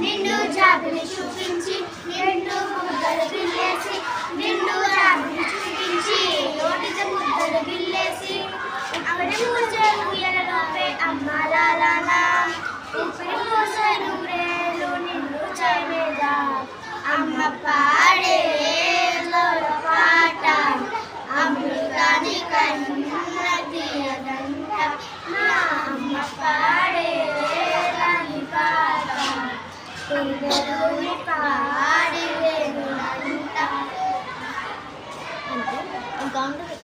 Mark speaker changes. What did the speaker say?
Speaker 1: నిన్ను జాబిని చూపించి నిండు ముద్దలు బిల్లేసి నిన్ను జాబిని చూపించి నోటితో ముద్దలు బిల్లేసి అక్కడి మూసే ఉయ్యలలోపే అమ్మ లాలానా ఇప్పుడు మూసే నూరేలు నిన్ను చేయలేదా. అమ్మ పాడే పాట అమృతాని కన్నా ಕೊಂದರೂರಿ ಪಾಡಿವೆ ನಂತ
Speaker 2: ಅಂತ